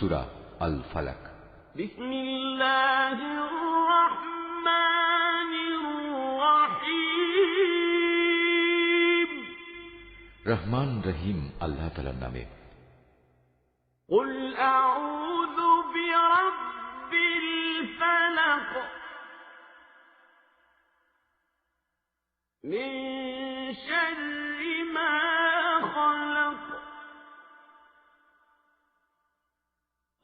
سورة الفلق بسم الله الرحمن الرحيم রহমান রহিম আল্লাহ তালার নামে قل أعوذ برب الفلق من شر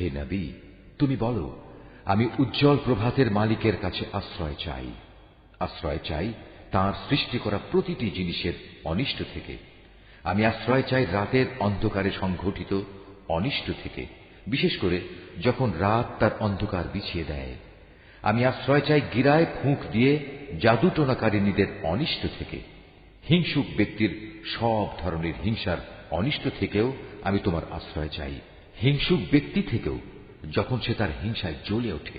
হে নবী তুমি বলো আমি উজ্জ্বল প্রভাতের মালিকের কাছে আশ্রয় চাই আশ্রয় চাই তার সৃষ্টি করা প্রতিটি জিনিসের অনিষ্ট থেকে আমি আশ্রয় চাই রাতের অন্ধকারে সংঘটিত অনিষ্ট থেকে বিশেষ করে যখন রাত তার অন্ধকার বিছিয়ে দেয় আমি আশ্রয় চাই গিরায় ফুঁক দিয়ে জাদুটনাকারিনীদের অনিষ্ট থেকে হিংসুক ব্যক্তির সব ধরনের হিংসার অনিষ্ট থেকেও আমি তোমার আশ্রয় চাই হিংসুক ব্যক্তি থেকেও যখন সে তার হিংসায় জ্বলে ওঠে